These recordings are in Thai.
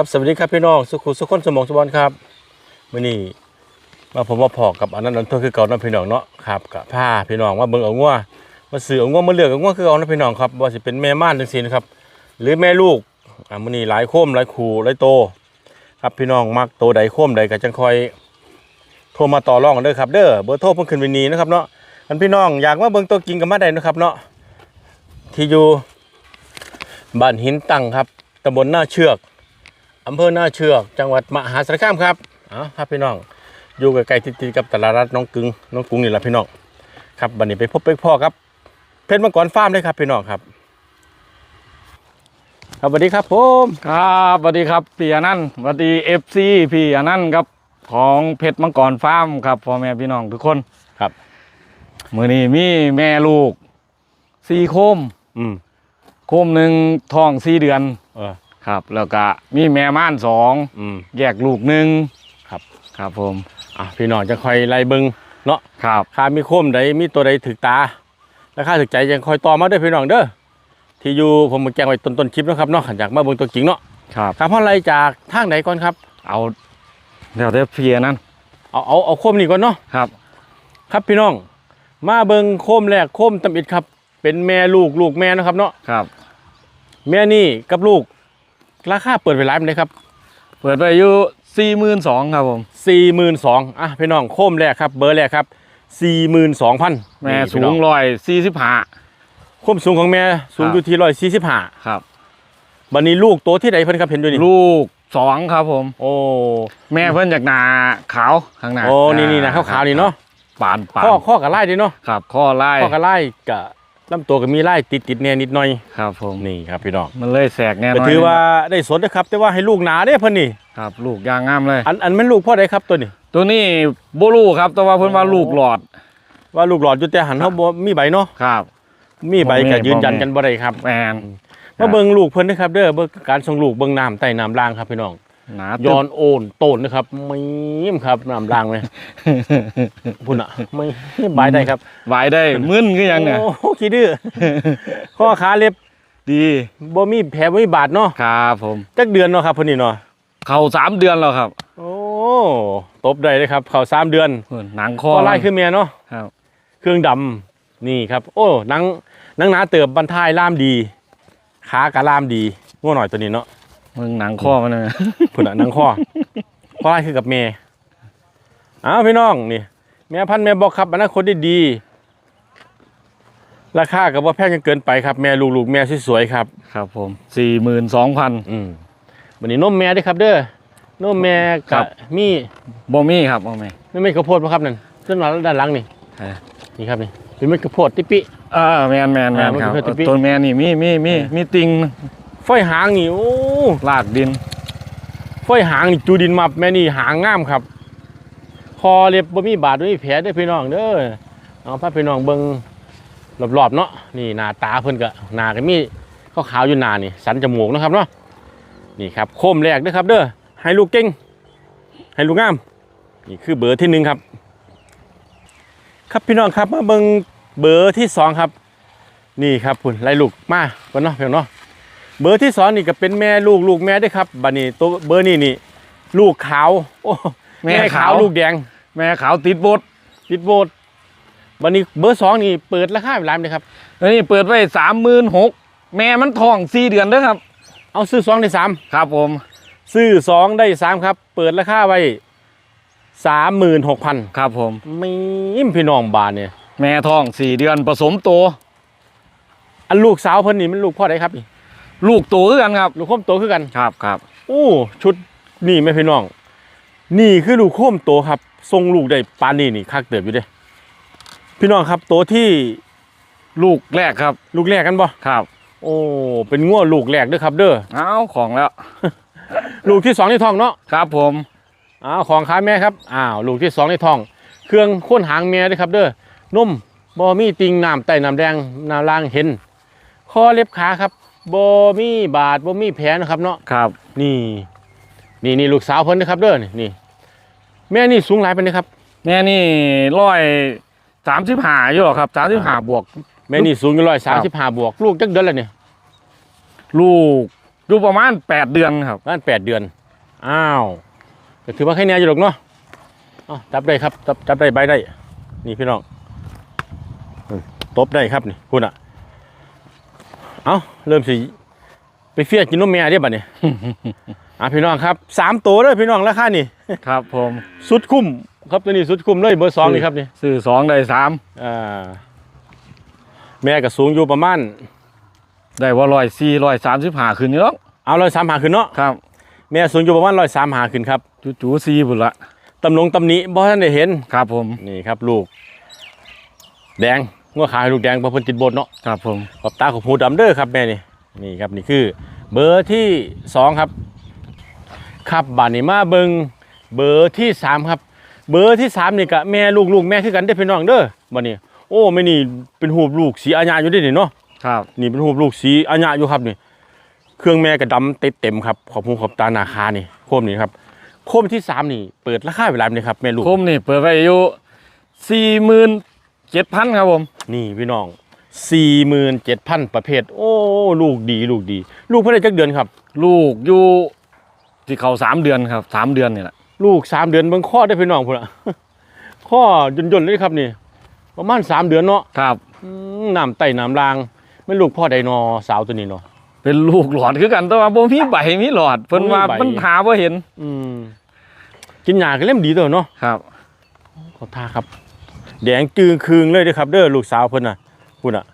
ครับสวัสดีครับพี่น้องสุขุสุขคนสมองสมบันครับมื่อนี้มาผมมาพอกับอันนั้นอันเท่าคือเก่าเนาะพี่น้องเนาะครับกับผ้าพี่น้องมาเบิ่งเอางัวมาซื้อเอางัวมาเลือกเอางัวคือเอาเนาะพี่น้องครับว่าสิเป็นแม่ม่านจังซี่นะครับหรือแม่ลูกอ่ามื่อนี้หลายโคมหลายคู่หลายโต ครับพี่น้องมักโตใดโคมใดก็จังคอยโทรมาต่อรองกันเด้อครับเด้อเบอร์โทรเพิ่นขึ้นไว้นี้นะครับเนาะอันพี่น้องอยากมาเบิ่งตัวจริงกันมาได้นะครับเนาะที่อยู่บ้านหินตั้งครับตำบลหน้าเชือก อำเภอหน้าเชือกจังหวัดมหาสารคามครับเอ๋อครับพี่น้อง อยู่ใกล้ๆติดๆกับตลาดนัดน้องกึงน้องกรุงนี่แหละพี่น้องครับวันนี้ไปพบไปพ่อครับ เพชรมังกรฟาร์มเลยครับพี่น้องครับครับสวัสดีครับผมครับสวัสดีครับพี่อนันต์สวัสดีเอฟซีพี่อนันต์ครับของเพชรมังกรฟาร์มครับพ่อแม่พี่น้องทุกคนครับมือนี้มีแม่ลูกสี่โคมอืมโคมหนึ่งท้องสี่เดือน เออ ครับแล้วก็มีแม่ม่านสองอืม แยกลูกหนึ่งครับ ครับผมอะพี่น้องจะคอยไล่เบิงเนาะครับค่ามีโคมใดมีตัวใดถึกตา และค่าถึกใจยังคอยต่อมาเด้วยพี่น้องเด้อที่อยู่ผมมาแจ้งไว้ต้นๆคลิปเนาะครับเนาะขันจากมาเบิ่งตัวจริงเนาะครับครับเพราะอะไรจากทางไหนก่อนครับเอาเดี๋ยวเดี๋ยวพี่อนันต์เอาเอาเอาโคมนี่ก่อนเนาะ ครับ ครับพี่น้องมาเบิงโคมแรกโคมตำอิดครับ เป็นแม่ลูกลูกแม่นะครับเนาะครับ แม่นี่กับลูก ราคาเปิดไปร้านเลยครับ เปิดไปอยู่สี่หมื่นสองครับผมสี่หมื่นสองอะพี่น้องโคมแรกครับเบอร์แรกครับสี่หมื่นสองพันแม่สูงร้อยสี่สิบห้าโคมสูงของแม่สูงครับอยู่ที่ร้อยสี่สิบห้าครับบันนี้ลูกตัวที่ไหนเพิ่นครับเห็นอยู่นี่ลูกสองครับผม โอ้แม่เพิ่นจากหนาขาวข้างหน้าโอ้นี่นี่นะขาวๆนี่เนาะปานปานข้อข้อกับไล่ดิเนาะครับข้อไล่ข้อกับไล่กับ ลำตัวก็มีไล่ติดติดๆแน่นิดหน่อยครับผมนี่ครับพี่น้องมันเลยแสกแน่นก็อนถือว่าได้สนนะครับ แต่ว่าให้ลูกหนาเด้เพิ่นนี่ ครับลูกยางงามเลย อันอันมันลูกพ่อใดครับตัวนี้ ตัวนี้โบลูครับแต่ว่าเพิ่นว่าลูกหลอดว่าลูกหลอดอยู่แต่หันเขาบ่มีใบเนาะครับ มีใบบ่มี ก็ยืนยันบ่มีกันบ่ได้ครับแมน มาเบิ่งลูกเพิ่นนะครับ เด้อเบิ่งการส่งลูกเบิ่งน้ำใต้น้ำล่างครับพี่น้อง หนาย้อนโอนโตนนะครับไม่มครับน้ำล่างไหมพุ่นอะไม่บายได้ครับไหวได้มึนคือหยังเนี่ยโอ้โหขี้ดื้อข้อขาเล็บดีบ่มีแผลบ่มีบาดเนาะครับผม จักเดือนเนาะครับเพิ่นนี่เนาะเข้าสามเดือนแล้วครับโอ้ตบได้เลยครับ เข้าสามเดือนเพิ่นหนังคอก็ไล่ขึ้นเมียเนาะครับ เครื่องดำนี่ครับ โอ้หนังหนังหนาเติบบรรทายล่ามดี ขากะล่ามดีง่วหน่อยตัวนี้เนาะ มึงหนังคอมันเลยพุ่นอะหนังข้อข้อไล่คือกับเมย์อ้าวพี่น้องนี่แม่พันธุ์แม่บอกครับอนาคตได้ดี ราคากับว่าแพงจนเกินไปครับ แม่ลูกๆแม่สวยๆครับ ครับผมสี่หมื่นสองพัน อืมวันนี้นมแม่ด้วยครับ เด้อนมแม่ครักับบ มีบ่มีครับบ่มีไม่ไม่ข้าวโพดป่ะครับนั่นต้นหลังด้านหลังนี่เออนี่ครับนี่เป็นเม็ดข้าวโพดติปิเออแมนแมนแมนอ่ามันครับเป็นเพื่อนติ๊ก ตัวแมนนี่มีมีมีมีติง ฝอยหางนี่โอ้ลากดินฝอยหางนี่จูดินมาแม่นี่หางงามครับ คอเล็บบ่มีบาดบ่มีแผลเด้พี่น้องเด้อเอาพาพี่น้องเบิ่งรอบๆเนาะนี่หน้าตาเพิ่นก็หน้าก็มีขาวๆอยู่หน้านี่ สันจมูกนะครับเนาะนี่ครับโคมแรกเด้อครับ เด้อให้ลูกเก่งให้ลูกงามนี่คือเบอร์ที่หนึ่งครับ ครับพี่น้องครับมาเบิ่งเบอร์ที่สองครับ นี่ครับพุ่นไล่ลูกมาก่อนเนาะเพียงเนาะ เบอร์ที่สองนี่ก็เป็นแม่ลูกลูกแม่ด้วยครับบัดนี้ตัวเบอร์นี่นี่ลูกขาวโอ้แม่แม่ขาวขาวลูกแดง แม่ขาวติดบดติดโบดบัดนี้เบอร์สองนี่เปิดราคาเป็นล้านเลยครับอันนี้เปิดไว้สามหมื่นหกแม่มันท้องสี่เดือนเด้อครับ เอาซื้อสองได้สามครับผม ซื้อสองได้สามครับ เปิดราคาไว้สามหมื่นหกพันครับผมไม่อิ่มพี่น้องบานเนี่ยแม่ท้องสี่เดือนผสมโตอันลูกสาวเพิ่นนี่มันลูกพ่อใดครับนี่ ลูกโตคือกันครับลูกโคมโตคือกัน ครับครับโอ้ชุดนี่แม่พี่น้อง นี่คือลูกโคมโตครับ ทรงลูกได้ปานนี่นี่คักเติบอยู่เด้ พี่น้องครับโตที่ลูกแรกครับ ลูกแรกกันบ่ครับ โอ้เป็นง้วลูกแรกเด้อครับ เด้อเอาของแล้ว ลูกที่สองในท้องเนาะครับผมอ้าวของขายแม่ครับอ้าวลูกที่สองในท้อง เครื่องข้นหางแม่เด้อครับ เด้อนุ่มบ่มีติงน้ำไต้น้ำแดงน้ำล่างเห็นคอเล็บขาครับ บ่มีบาดบ่มีแผลนะครับเนาะครับ นี่ นี่นี่ลูกสาวเพิ่นนะครับเด้อนี่นี่ แม่นี่สูงหลายเป็นนะครับ แม่นี่ร้อยสามสิบห้าอยู่หรอครับสามสิบห้าบวก แม่นี่สูงอยู่ร้อยสามสิบห้าบวก ลูกจักเดือนแล้วเนี่ยลูกอยู่ประมาณแปดเดือนครับบ้านแปดเดือน อ้าวก็ถือว่าแค่นี้อยู่หรอกเนาะเอาจับได้ครับจับจับได้ใบได้ นี่พี่น้องอืมตบได้ครับนี่คุณอะ เอาเริ่มสิไปเฟียดกินนมแม่ได้บัดเนี่ยอะพี่น้องครับสามตัวเลยพี่น้องราคานี่ครับผมสุดคุ้มครับตัวนี้สุดคุ้มเลยเบอร์สองนี่ครับนี่ซื้อสองได้สามอ่าแม่ก็สูงอยู่ประมาณได้ว่าร้อยสี่ร้อยสามสิบห้าขึ้นนี่หรอกเอาร้อยสามหาขึ้นเนาะครับ แม่สูงอยู่ประมาณร้อยสามหาขึ้นครับจูจูสี่บุญละตำหนงตำหนิบ่ท่านได้เห็นครับผมนี่ครับลูก แดง งัวขาวให้ลูกแดงเพราะเพิ่นติดบนเนาะครับผมขอบตาของหูดำเด้อครับแม่นี่นี่ครับนี่คือเบอร์ที่สองครับครับบานนี้มาเบิงเบอร์ที่สามครับ เบอร์ที่สามนี่กะแม่ลูกลูกแม่คือกันได้อพี่น้องเด้อบันนี้ โอ้ไม่นี่เป็นหูบลูกสีอาญาอยู่เด้อนี่เนาะครับนี่เป็นหูบลูกสีอาญาอยู่ครับนี่ เครื่องแม่กระดำเต็มเต็มครับขอบหูขอบตาหนาคานี่โคมนี่ครับโคมที่สามนี่เปิดราคาเวลาเลยครับแม่ลูกคมนี่เปิดไปอยู่สี่หมื่น เจ็ดพันครับผม นี่พี่น้องสี่หมื่นเจ็ดพันประเภท โอ้ ลูกดีลูกดี ลูกเพิ่นได้จักเดือนครับ ลูกอยู่ที่เขาสามเดือนครับสามเดือนนี่แหละลูกสามเดือนเบิ่งข้อได้พี่น้องพุ่นอะข้อย่นๆเลยครับนี่ ประมาณสามเดือนเนาะครับอืมน้ำไต่น้ำรางไม่ลูกพ่อใดนอสาวตัวนี้เนาะเป็นลูกหลอดคือกันแต่ว่าบ่มีใบมีหลอดเพิ่นว่าบ่มีใบมันหาบ่เห็น อืมกินหญ้าก็เล่มดีตัวเนาะครับขอท่าครับ แดงจึงคืงเลยเด้อครับ เด้อลูกสาวเพิ่นน่ะพุ่นอะ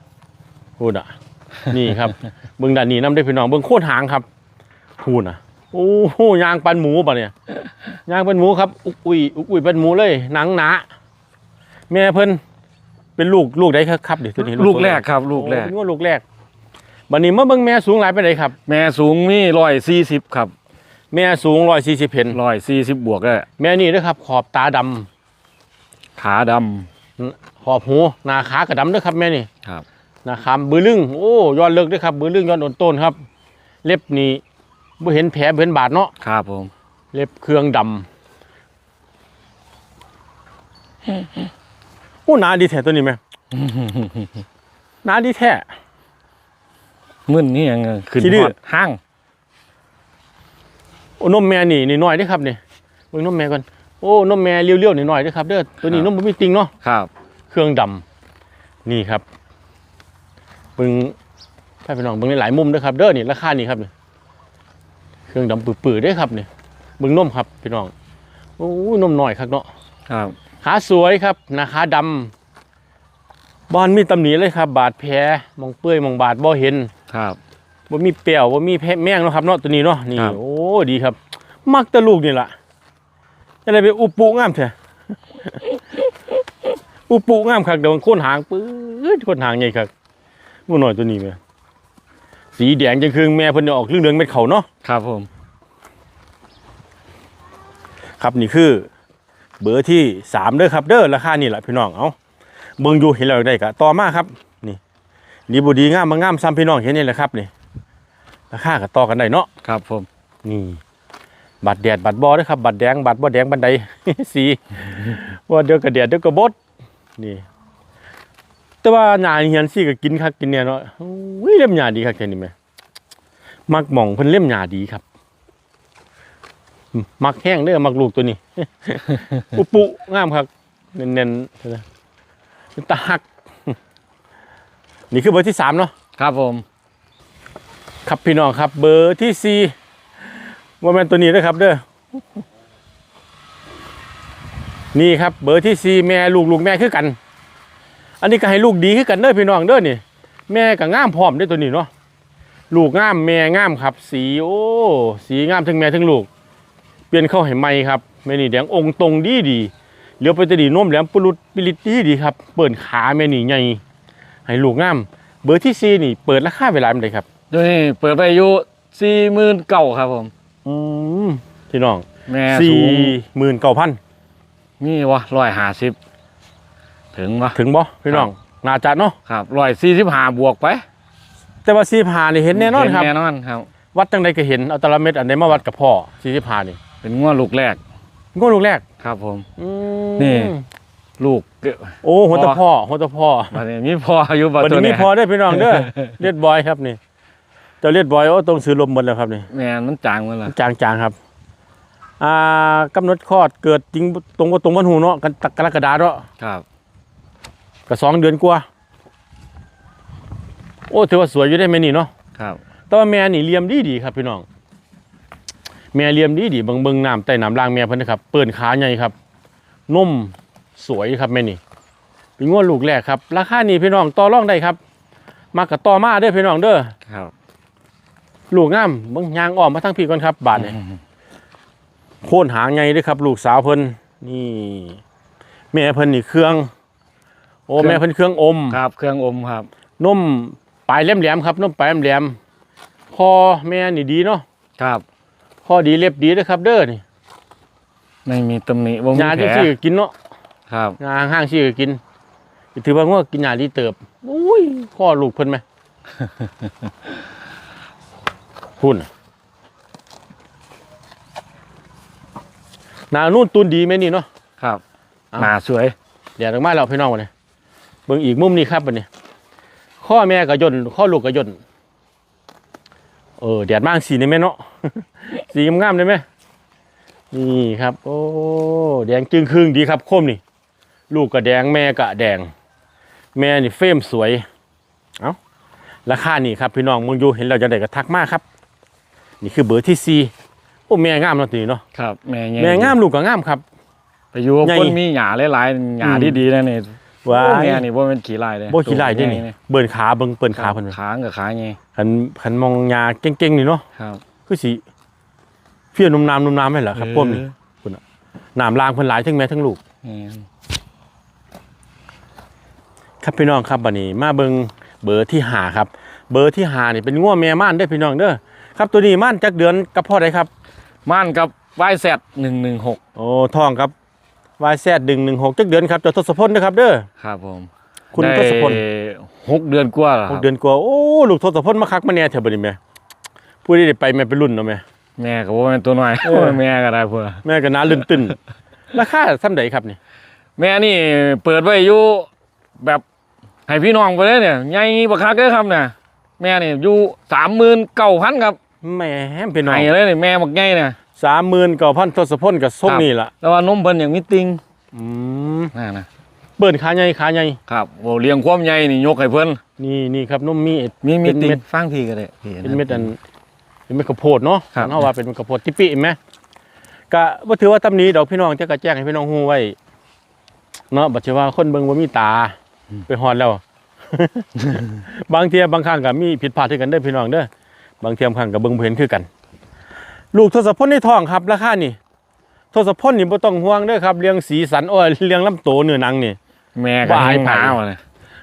พุ่นอะ นี่ครับ เบิ่งด้านนี้นํได้อพี่น้องเบิ่งโคตรหางครับพุ่นอะโอ้โหยางปันหมูป่ะเนี่ยยางปันหมูครับ อุกอุยอุกอุยปันหมูเลยหนังหนาแม่เพิ่นเป็นลูกลูกได้ครับครับเดี๋ยวตัวนี้ลูกแรกครับ ลูกแรกโอ้เป็นว่าลูกแรกบัดนี้เมื่อเบิ่งแม่สูงหลายไปไหนใดครับ แม่สูงมีร้อยสี่สิบครับ แม่สูง140เห็นร้อยสี่สิบบวกเลยแม่นี่เด้อครับ ขอบตาดำขาดำ ขอบหูหน้าขากระดำเด้อครับแม่นี่ครับหน้าขามบือลึงโอ้ย้อนเลิกเด้อครับบือลึงย้อนโอนต้นครับ เล็บนี่บ่เห็นแผลบ่เห็นบาดเนาะครับผม เล็บเครื่องดำโอ้หนาดีแท้ตัวนี้แม่หนาดีแท้มึนนี่ยังไงขึ้นขี้ดื้อฮอดห้างโอ้นมแม่นี่นี่น้อยเด้อครับนี่เบิ่งนมแม่ก่อน โอ้นมแม่เลี้ยวๆนี่น้อยเด้อครับเด้อตัวนี้นมบ่มีติงเนาะครับ เครื่องดำนี่ครับเบิ่งถ้าพี่น้องเบิ่งในหลายมุมเด้อครับ เด้อนี่ราคานี่ครับนี่เครื่องดำปื้อๆเด้อครับนี่เบิ่งนมครับพี่น้องโอ้ยนมน้อยครับเนาะครับขาสวยครับหนาขาดำบอนมีตำหนิเลยครับ บาดแผลมองเปื่อยมองบาดบ่เห็นครับบ่มีเปรี้ยวบ่มีแพ้แมงเนาะครับเนาะตัวนี้เนาะนี่ครับโอ้ดีครับ มักแต่ลูกนี่ล่ะ จะได้ไปอุปุงามแท้อุปุงามคักเดี๋ยวมันโคนหางปื๊ดโคนหางใหญ่คักงูน้อยตัวนี้แม่สีแดงจังคือแม่เพิ่นจะออกเรื่องเรืองๆเม็ดเขาเนาะครับผม ครับนี่คือ เบอร์ที่สามเด้อครับ เด้อราคานี่แหละพี่น้องเอาเบิ่งอยู่เห็นแล้วได้กะต่อมาครับนี่ดีบ่ดีงามมางามซ้ำพี่น้องเห็นนี่แหละครับนี่ราคาก็ต่อกันได้เนาะครับผมนี่ บัตรแดดบัตรบอเด้อครับบัตรแดงบัตรบ่แดงบันไดสีว่าเดี๋ยวก็แดดเดี๋ยวก็บดนี่ แต่ว่าหญ้าเหียนสิก็กินคักกินเนี่ยเนาะอุ้ยเล่มหญ้าดีคักแค่นี้แม่มักหม่องเพิ่นเล่มหญ้าดีครับ มักแห้งเด้อมักลูกตัวนี้อุปุงามครับเน้นๆนะเป็นตาหัก นี่คือเบอร์ที่สามเนาะครับผม ครับพี่น้องครับ เบอร์ที่สี่ ว่าแมนตัวนี้นะครับเด้อนี่ครับ เบอร์ที่สี่แม่ลูกลูกแม่คือกัน อันนี้ก็ให้ลูกดีคือกันเด้อพี่น้องเด้อนี่ แม่ก็ง่ามพร้อมเด้อตัวนี้เนาะลูกง่ามแม่ง่ามครับ สีโอ้สีง่ามทั้งแม่ทั้งลูก เปลี่ยนเข้าให้ใหม่ครับแม่นี่แดงองค์ตรงดีดีเลี้ยวไปจะดีนมแหลมปุรุษปิริตดีดีครับ เปิดขาแม่นี่ใหญ่ให้ลูกง่ามเบอร์ที่สี่นี่ เปิดราคาเวลาเป็นไดครับตัวนี้เปิดไปอยู่สี่หมื่นเก้าครับผม อืมพี่น้องแม่สี่สูงหมื่นเก้าพันนี่วะร้อยห้าสิบถึงวะถึงบ่พี่น้องน่าจะเนาะครับร้อยสี่สิบห้าบวกไปแต่ว่าสี่พานี่เห็นแน่นอนครับ เห็แน่นอนครับ วัดจังใดก็เห็นเอาแตละเม็ดอันใดมาวัดกับพ่อสี่สิบพานี่เป็นง้วลูกแรกก็ลูกแรกครับ ผม อืมนี่ ลูกเกิดโอ้หัวตะพ่อหัวตะพ่อบัดนี้มีพออยู่บัดวันตัวนี้มีเนี้ยพอได้อพี่น้องเด้อเลียดบอยครับนี่ เจ้าเลียดบอยโอ้ต้องซื้อลมหมดแล้วครับนี่แม่นมันจางหมันล่ะจางจางๆครับ อ่ากำหนดคลอดเกิดจริงตรงบ่ตรงวันหูเนาะกันกรกฎาเนาะครับก็สองเดือนกว่า โอ้ถือว่าสวยอยู่ได้ไหมนี่เนาะครับแต่ว่าแม่นี่เลียมดีดีครับพี่น้อง แม่เลียมดีดีเบิ่งเบิ่งน้ำใต้น้ำล่างแม่เพิ่นนะครับ เปิ่นขาใหญ่ครับนมสวยครับแม่นี่เป็นงวดลูกแรกครับ ราคานี่พี่น้องต่อรองได้ครับ มากกับต่อมาเด้อพี่น้องเด้อครับ ลูกงามเบิ่งยางอ้อมมาทั้งพี่ก่อนครับ บาทนี่โค่นหางใหญ่เด้อครับ ลูกสาวเพิ่นนี่แม่เพิ่นนี่เครื่อง โอ้แม่เพิ่นเครื่องอมครับ เครื่องอมครับนมปลายแหลมๆครับนมปลายแหลมๆคอแม่นี่ดีเนาะครับคอดีเล็บดีเด้อครับ เด้อนี่ไม่มีตำหนิบ่มียาแผลจังซี่ก็กินเนาะครับยาห้างๆซี่ก็กินถือว่าง่วกินยาดีเติบอุ้ยข้อลูกเพิ่นไหม พุ่นหนานู่นตุนดีไหมนี่เนาะครับอ้าวหน้าสวย เดี๋ยวออกมาเราพี่น้องวันนี้เบิ่งอีกมุมนี้ครับวันนี้ข้อแม่กับยนต์ข้อลูกกับยนต์เออแดดมากสีนี่ไหมเนาะสีงามๆได้ไหมนี่ครับ โอ้แดงจึงครึ่งดีครับ คมนี่ ลูกก็แดงแม่ก็แดง แม่นี่เฟรมสวย เอาราคานี่ครับพี่น้องมึงอยู่เห็นเราจะได้ก็ทักมากครับ นี่คือเบอร์ที่สี่โอ้แม่งามเนาะตีเนาะครับ แม่ใหญ่แม่งามลูกก็งามครับ ไปอยู่กับใหญ่คนมีหญ้าหลายๆหญ้าอืมที่ดีๆนะนี่ว้าโอ้ยแม่นี่บ่แม่นขี้ลายเลยโบขี้ไล่ด้วยนี่ตัวใหญ่เบิ่นขาเบิ่งเปิ่นขาเพิ่นขากับขาไงขันขันมองยาเก่งๆนี่เนาะครับคือสิเฟี้ยนุ่มน้ำนุ่มน้ำให้เหรอครับพวกนี้เออน้ำลางเพิ่นหลายทั้งแม่ทั้งลูกแม่นครับพี่น้องครับบัดนี้มาเบิ่งเบอร์ที่หาครับ เบอร์ที่หานี่เป็นง้วแม่ม่านเด้อพี่น้องเด้อ ครับตัวนี้ม่านจักเดือนกับพ่อใดครับม่านกับวายแซด116โอ้ทองครับวายแซดดึงหนึ่งหกจักเดือนครับเจ้าทศพลนะครับเด้อครับผมคุณได้ทศพลหกเดือนกว่าแล้วคหรักบเดือนกว่าโอ้ลูกทศพลมาคักมาแน่เถอะบัดนี้แม่ผู้ใดได้ไปแม่เป็นรุ่นเนาะแม่แม่ก็บ่แม่นตัวน้อยเออแม่ก็ได้พุ่นล่ะแม่ก็น่าลื่นตึนราคาซ้ำใดครับนี่แม่นี่เปิดไว้อยู่แบบให้พี่น้องไปเลยเนี่ยใหญ่บักคักเด้อครับเนี่ยแม่นี่อยู่39,000ครับ แหม่พี่น้องให้เลยนี่แม่บักใหญ่เนี่ยสามหมื่นเก้าพันทศพลกับส้มนี่ล่ะแต่ว่านมเพิ่นยังมีติงอืมนั่นนะเปิดขาใหญ่ขาใหญ่ครับโอ้เลี้ยงความใหญ่นี่ยกให้เพิ่นนี่นี่ครับนุ่มมีมีมีเป็นติงเม็ดฟังพี่ก็ได้พี่เป็นเม็ดอันเป็นเม็ดข้าวโพดเนาะครับเฮาว่าเป็นเม็ดข้าวโพดติปิเห็นไหมก็บ่ถือว่าตำหนี้ดอกพี่น้องจะกระแจ้งให้พี่น้องฮู้ไว้เนาะบ่ใช่ว่าคนเบิ่งบ่มีตา ไปฮอดแล้ว บางเที่ยบางครั้งก็มีผิดพลาดคือกันเด้อพี่น้องเด้อ บางเที่ยบางครั้งก็เบิ่งบ่เห็นคือกัน ลูกทศพลในท้องครับราคานี่ทศพลนี่บ่ต้องห่วงเด้อครับเรื่องสีสันโอ้ยเรื่องลำโตเนื้อหนังนี่ แม่ก็บ่ายให้ไปหมาว่ะเนี่ย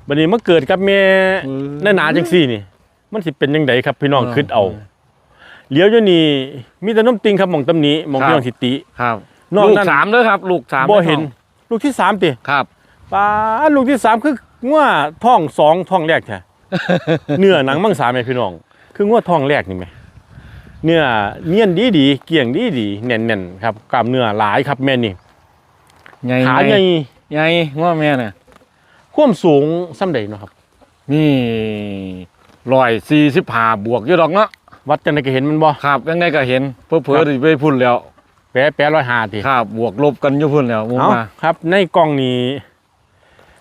บัดนี้มาเกิดกับแม่เออหน้าหนาจังซี่นี่ มันสิเป็นยังไงครับพี่น้องเออคิดเอาเลี้ยวอยู่นี่มีแต่น้ำติงครับหมองตำหนี้มองครับพี่น้องสิติ ครับนอกลูกนั้นสามเด้อครับ ลูกสามบ่เห็น ลูกที่สามติครับป้าดลูกที่สามคืองัวท้องสองท้องแรกแท้เนื้อหนังมังสาแม่พี่น้อง คืองัวท้องแรกนี่แม่เนื้อเนียนดีดีๆเกี่ยงดีดีๆแน่นๆครับกล้ามเนื้อหลายครับแม่นี่ใหญ่ขาใหญ่ใหญ่ง้อแม่เนี่ยความสูงส่ำใดเนาะครับ นี่ร้อยสี่สิบห้าบวกอยู่ดอกเนาะวัดจังไดก็เห็นมันบ่ครับยังไงก็เห็นเพื่อเพื่อครับที่ไปพุ่นแล้วแปะแปะร้อยห้าติครับบวกลบกันอยู่พุ่นแล้วมุมเอามาครับ ในกล้องนี้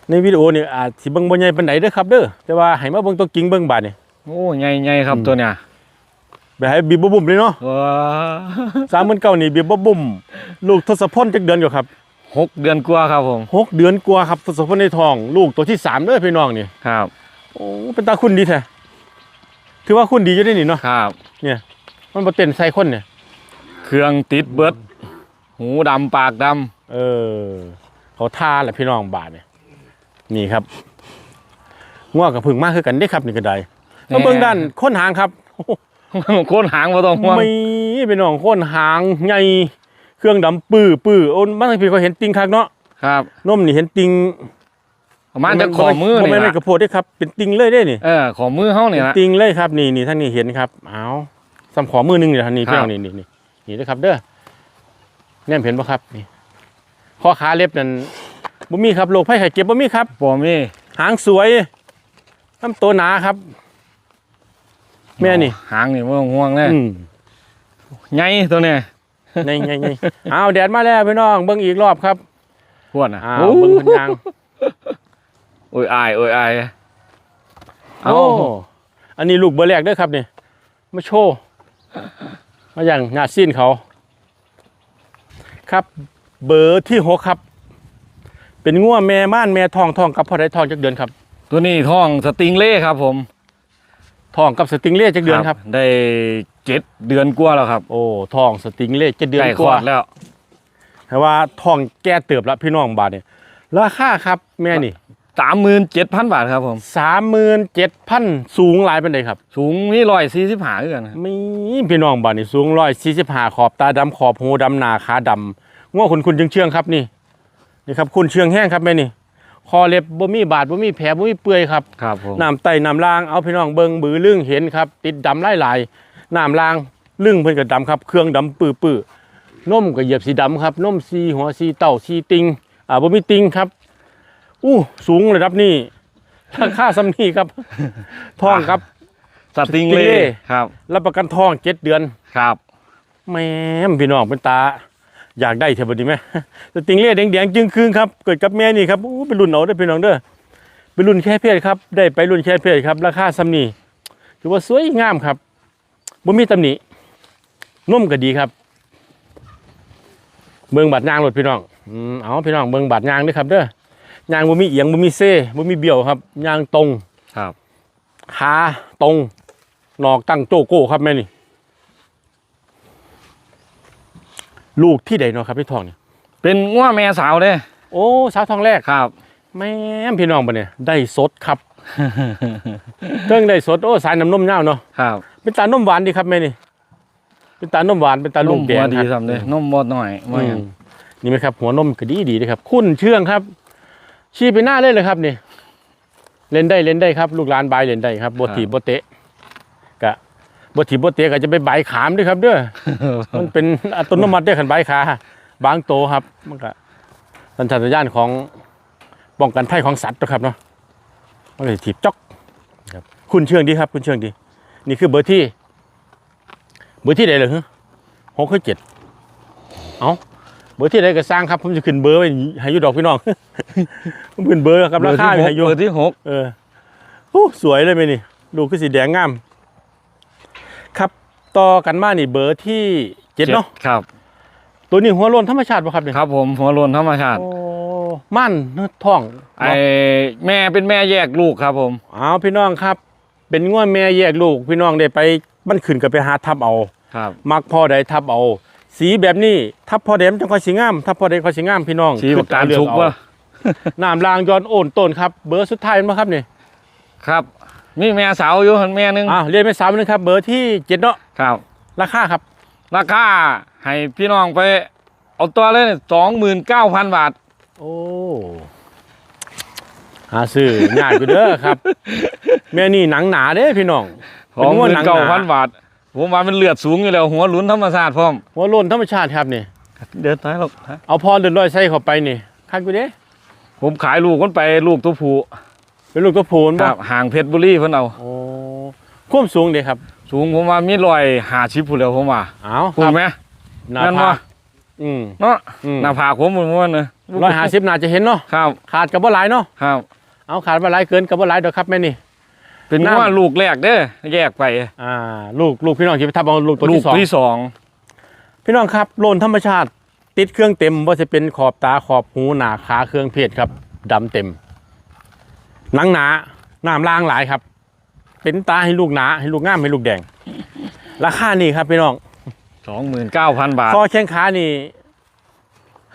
ในวิดีโอนี่อาจสิเบิ่งบ่ใหญ่ปานใดเด้อครับเด้อแต่ว่าให้มาเบิ่งตัวจริงเบิ่งบาดนี่ โอ้ใหญ่ใหญ่ครับอืมตัวเนี้ยแบบให้บีบบ่บุ่มเลยเนาะว้า39,000นี่บีบบ่บุ่มลูกทศพลจักเดือนอยู่ครับหกเดือนกว่าครับผมหกเดือนกว่าครับทศพลในท้อง ลูกตัวที่สามเด้อพี่น้องนี่ครับโอ้เป็นตาคุณดีแท้ถือว่าคุณดีอยู่ได้นี่เนาะครับมันบ่เต้นใส่คนเนี่ย เครื่องติดเบิด หูดำปากดเออ เขาท่าแหละพี่น้องบาดเนี่ยนี่ครับง่วงกับพึ่งมากคือกันได้ครับนี่ก็ได้ำ มาเบิ่งด้านค้นหางครับโคนหางมาต้องห่วงไม่เป็นน้องโคนหางใหญ่เครื่องดำปื้อปื้อโอ้นบางทีเขาเห็นติงคักเนาะครับนมนี่เห็นติงประมาณจะขอมือบ่นี่แม่นไม่ล่ะกระโพดเด้ครับ เป็นติงเลยเด้นี่เออขอมือเฮาเป็นี่นละติงเลยครับนี่นี่ท่านนี่เห็นครับเอาซ้ำขอมือหนึงเดี๋ยวท่านนี่ครับเพียงนี่นี่นี่นี่นะครับ เด้อแนี่เห็นบ่ครับนี่ข้อขาเล็บนั่นบ่มีครับโรคไข้ไข้เจ็บบ่มีครับบ่มีหางสวยลำตัวหนาครับ แม่นี่หางนี่บ่ต้องห่วงแน่อืมใหญ่ตัวเนี้ไงไงไงอ้าวแดดมาแล้วพี่น้องเบิ่งอีกรอบครับพวดน่ะอ้าวโอ้เบิ่งพันยางโอ้ยอายโอ้ยอายโอ้อันนี้ลูกเบอร์แรกเด้อครับนี่มาโชว์มาอย่างหน้าซีนเขา ครับ เบอร์ที่หกครับ เป็นง่วแม่ม่านแม่ทองทองกับพ่อได้ทองจักเดือนครับ ตัวนี้ท้องสติงเล่ครับผม ทองกับสติงเล่จักเดือนครับ ได้เจ็ดเดือนกว่าแล้วครับ โอ้ทองสติงเล่เจ็ดเดือนใกล้กคลอว่าดแล้วแต่ว่าทองแก้เติบแล้วพี่น้องบาทเนี่ยราคาครับแม่นี่สามหมื่นเจ็ดพันบาทครับผมสามหมื่นเจ็ดพันสูงหลายเป็นไดครับ สูงนี่ร้อยสี่สิบหาเกันครับมีพี่น้องบาทนี่สูงร้อยสี่สิบห้าขอบตาดำขอบหูดำหนาขาดำง่วคุณคุณเชื่องๆครับนี่นี่ครับคุณเชื่องแห้งครับแม่นี่ คอเล็บบ่มีบาดบ่มีแผลบ่มีเปื่อยครับครับผมน้ำไตน้ำล่างเอาพี่น้องเบิงบือลึ่งเห็นครับ ติดดำไล่ลายๆน้ำล่างลึ่งเพิ่นก็ดำครับ เครื่องดำปื้อปื้อๆนมก็เหยียบสีดำครับนมสีหัวสีเต้าสีติงอ่าบ่มีติงครับ อู้สูงระดับนี้ราคาซ้ำนี้ครับทองครับสติงสติงเล่เล่ครับรับประกันทองเจ็ดเดือนครับแม่มพี่น้องเป็นตา อยากได้เถอะบัดนี้ไหมสติงเล่แดงๆจึงคืนครับเกิดกับแม่นี่ครับอู้เป็นรุ่นเอาได้อพี่น้องเด้อเป็นรุ่นแค่เพศครับ ได้ไปรุ่นแค่เพศครับ ราคาซ้ำนี้ถือว่าสวยงามครับบ่มีตำหนินุ่มก็ดีครับ เมืองบาดยางรถพี่น้องอืมเอาพี่น้องเมืองบาดยางเด้วยครับเด้อยางบ่มีเอียงบ่มีเซ่บ่มีเบี้ยวครับยางตรงครับขาตรงนอกตั้งโจโก้ครับแม่นี่ ลูกที่ใดเนาะครับพี่ทองเนี่ยเป็นง้วแม่สาวเด้โอ้สาวทองแรกครับแม่มพี่น้องปะเนี่ยได้สดครับเครื่องได้สดโอ้สายน้ำนมเน่าเนาะครับเป็นตาลนมหวานดีครับแม่นี่เป็นตาลนมหวานเป็นตาลูกแดนมงหัวดีครับซ้ำเลยนมบดหน่อยอืว่าอย่างมนี่ไหมครับหัวนมก็ดีดีเลยครับ คุณเชื่องครับ ชี้ไปหน้าเลยเลยครับนี่เล่นได้เล่นได้ครับ ลูกหลานบายเล่นได้ครับบทีบเตะกะ บทีบเตะก็จะไปใบายขามด้วยครับเด้อมันเป็นอัตโนมัติได้ขันใบขาบางโตครับมันก็สัญชาตญาณของป้องกันภัยของสัตว์นะครับเนาะมันเลยถีบจ๊อกครับคุณเชื่องดีครับ คุณเชื่องดี นี่คือเบอร์ที่ เบอร์ที่ใดเลยฮะหกคือเจ็ดเอาเบอร์ที่ใดก็สร้างครับผมจะขึ้นเบอร์ไว้ให้อยุดอกพี่น้องผมขึ้นเบอร์ครับราคาเบอร์ที่หกให้อยุเบอร์ที่หกเออโอ้สวยเลยไหมนี่ดูคือสีแดงงามครับ ต่อกันมานี่เบอร์ที่เจ็ดเนาะครับ ตัวนี้หัวโลนธรรมชาติป่ะครับเนี่ยครับ ผมหัวโลนธรรมชาติโอ้มั่นเนื้อท้องไอแม่เป็นแม่แยกลูกครับผมเอาพี่น้องครับ เป็นง่วแม่แยกลูก พี่น้องได้ไปมันขึ้นกับไปหาทับเอาครับมักพ่อใดทับเอา สีแบบนี้ทับพ่อใดมันจะค่อยสีงามทับพ่อใดค่อยสีงามพี่น้องสีประการเลือสุกเอาว่าน้ำลางย้อนโอนต้นครับ เบอร์สุดท้ายมั้งครับนี่ครับ มีแม่สาวอยู่แม่หนึงอ้าวเรียนไปสามนึงครับ เบอร์ที่เจ็ดเนาะครับ ราคาครับราคาให้พี่น้องไปเอาตัวเลยสองหมื่นเก้าพันบาท โอ้หาซื้อง่ายกูเด้อครับ แม่นี่หนังหนาเด้พี่น้องสองหมื่นหนัเก้าพันหบาท ผมว่ามันเลือดสูงอยู่แล้ว หัวหลุนธรรมชาติพร้อมหัวโล้นธรรมชาติครับนี่ เดินท้ายหรอกเอาพอเดินลอยใส่เข้าไปนี่คันกูเด้ผมขายลูกมันไปลูกตัวผู้ เป็นลูกกระพูนคบ่รับห่างเพชรบุรีเพิ่นเอาโอ้ความสูงเด้ครับ สูงผมว่ามีรอยหาชิปผู้แล้วผมว่าเอาพูคดรับไหมหน้านั่นผาบ่กอืม เนาะอืม หน้าผากผมผมว่าเนอะร้อยห้าสิบน่าจะเห็นเนาะครับขาดกับบ่หลายเนาะครับ เอาขาดบ่หลายเกินกับบ่หลายเด้อครับแม่นี่ เป็นน้ำว่าลูกแรกเด้อแยกไปอ่า ลูกลูกพี่น้องคิดไปทับเอาลูกตัวลูกที่สอง ที่สองพี่น้องครับโลนธรรมชาติ ติดเครื่องเต็มว่าจะเป็นขอบตาขอบหูหนาขาเครื่องเพศครับดำเต็ม หนังหนาน้ำล่างหลายครับ เป็นตาให้ลูกหนาให้ลูกง่ามให้ลูกแดง ราคานี่ครับพี่น้องสองหมื่นเก้าพันบาทคอแข้งขานี่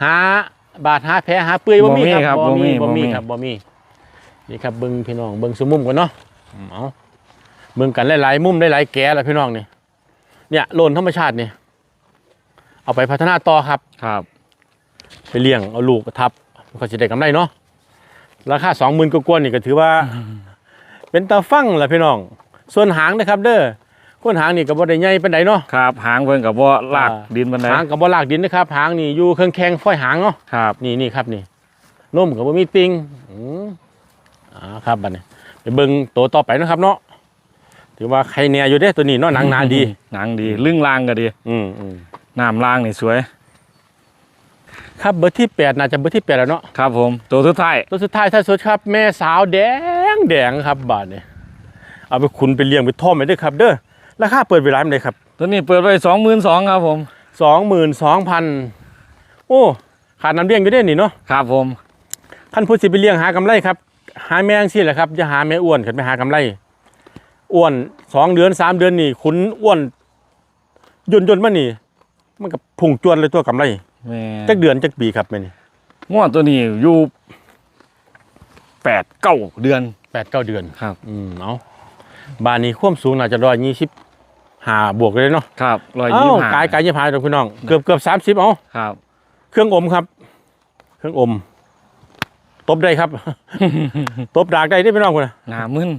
หาบาดหาแผลหาเปื่อยบ่มีครับบ่มีบ่มีบ่มีครับบ่มีนี่ครับเบิ้งพี่น้องเบิ้งสมุมกันเนาะเอาเบิ้งกันหลายๆมุมหลายๆแก่ละพี่น้องนี่เนี่ยโลนธรรมชาตินี่เอาไปพัฒนาต่อครับครับ ไปเลี้ยงเอาลูกทับมันก็จะได้กำไรเนาะ ราคาสองหมื่นกว่าๆนี่ก็ถือว่า เป็นตาฟังแหละพี่น้อง ส่วนหางนะครับ เด้อก้นหางนี่ก็บ่ได้ใหญ่ปานใดเนาะ ครับ หางเพิ่นกับว่าลากอ่า ดินบันไดหางก็บ่ลากดินนะครับ หางนี่อยู่เครื่องแข้งฝ้อยหางเนาะ ครับ นี่นี่ครับนี่นมก็บ่มีติงอืมอ่าครับบัดนี้ไปเบิ่งตัวต่อไปนะครับเนาะ ถือว่าใครแน่อยู่เด้ตัวนี้เนาะหนังหนาดี หนังดีลึ่งลางก็ดี อืมอืมน้ำลางนี่สวย ครับเบอร์ที่แปดน่าจะเบอร์ที่แปดแล้วเนาะครับผม ตัวสุดท้ายตัวสุดท้ายท้ายสุดครับ แม่สาวแดงแดงครับบาทเนี่ยเอาไปขุนไปเลี้ยงไปท่อมไปด้วยครับ เด้อราคาเปิดเวลาเลยครับ ตัวนี้เปิดไว้สองหมื่นสองครับผมสองหมื่นสองพันโอ้ขาดน้ำเลี้ยงอยู่เด้นี่เนาะครับผมท่านผู้สิไปเลี้ยงหากำไรครับ หาแมงสิแหละครับจะหาแม่อ้วนขึ้นไปหากำไรอ้วนสองเดือนสามเดือนนี่ขุนอ้วนย่นย่นๆมานี่ มันกับพุ่งจวนเลยตัวกำไร แม่จักเดือนจักปีครับแม่นี่ง้อตัวนี้อยู่แปดเก้าเดือนแปดเก้าเดือน ครับ อืมเอาบานนี้ความสูงน่าจะร้อยยี่สิบห้าบวกเลยเนาะครับร้อยเอ้ายี่สิบห้ากายกายยี่สิบห้าตรงพี่น้องเกือบเกือบสามสิบเอาครับ เครื่องอมครับ เครื่องอม ตบได้ครับ ตบดากได้ได้อพี่น้องคุณนะหนามึน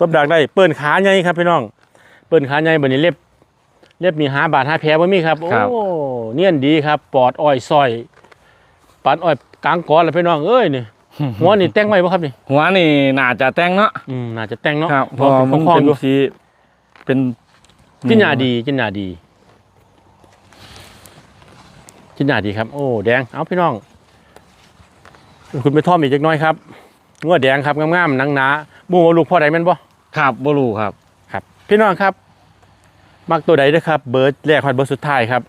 ตบดากได้ เปิ้นขาใหญ่ครับพี่น้อง เปิ้นขาใหญ่บันนี้เล็บ เล็บนี่หาบาดหาแผลบ่มีครับ โอ้ครับ เนียนดีครับ ปอดอ้อยซอยปานอ้อยกลางกอนแล้วพี่น้องเอ้ยนี่หัวนี่แต่งไว้บ่ครับนี่หัวนี่น่าจะแต่งเนาะอืมน่าจะแต่งเนาะครับเพพออมัมันนคล้องเป็นอยู่สีเป็นจินยาดีจินยาดีจินยาดีครับ โอ้แดงเอาพี่น้อง คุณไปท่อมอีกจักหน้อยครับงวดแดงครับงามๆหนังหนาหมูลูกพ่อใดแม่นบ่ ครับบลูครับ ครับพี่น้องครับ มักตัวใดเด้อครับ เบอร์แรกฮอดเบอร์สุดท้ายครับ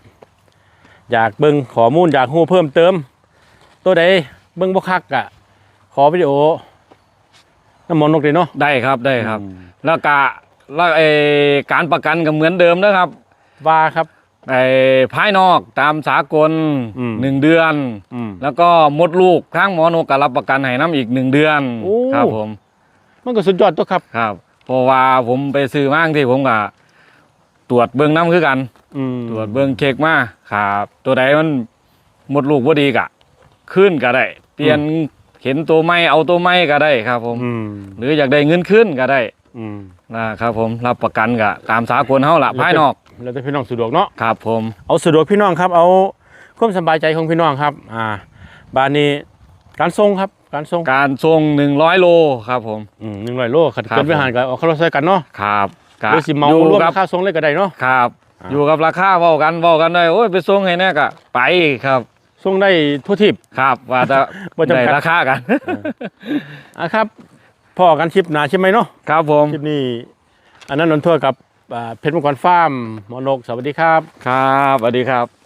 อยากเบิ่งข้อมูลอยากฮู้เพิ่มเติม ตัวใดเบิ่งบ่คักอะขอวิดีโอน้ำหมอนนกเลยเนาะ ได้ครับได้ครับ อืม แล้วก็แล้วไอการประกันก็เหมือนเดิมนะครับว่าครับ ไอภายนอกตามสากลอืม หนึ่งเดือน อืม แล้วก็มดลูกทางหมอนกก็รับประกันให้น้ำอีกหนึ่งเดือนโอ้ ครับผมมันก็สุดยอดตัวครับ ครับเพราะว่าผมไปซื้อมาที่ผมก็ ตรวจเบื้องน้ำคือกัน อืมตรวจเบื้องเช็คมาครับตัวใดมันมดลูกพอดีกะขึ้นก็ได้ เปลี่ยนเห็นตัวไม่เอาตัวไม่ก็ได้ครับ ผม อืมหรืออยากได้เงินขึ้นก็ได้อืมนะครับผมรับประกันกะตามสากลเฮาละภายนอกแล้วแต่พี่น้องสะดวกเนาะครับ ผมเอาสะดวกพี่น้องครับ เอาความสบายใจของพี่น้องครับ อ่าบานนี้การส่งครับ การส่งการส่ง100โลครับ ผมอืมหนึ่งร้อยโลขัดครับ เกินไปหารกันเอาเข้ารถใส่กันเนาะครับกะ หรือสิเมาอยู่รวมกับราคาส่งเลยก็ได้เนาะครับอ่าอยู่กับราคาเว้ากันเว้ากันได้โอ้ยไปส่งให้แน่กะไปครับส่งได้ทั่วทิพย์ครับ ว่าจะบ่จำกัดได้ราคากันอะครับพ่อกันชิปหนาใช่ไหมเนาะครับผมชิปนี้อันนั้นนนทั่วกับอ่าเพชรมังกรฟาร์มหมอนกสวัสดีครับ ครับสวัสดีครับ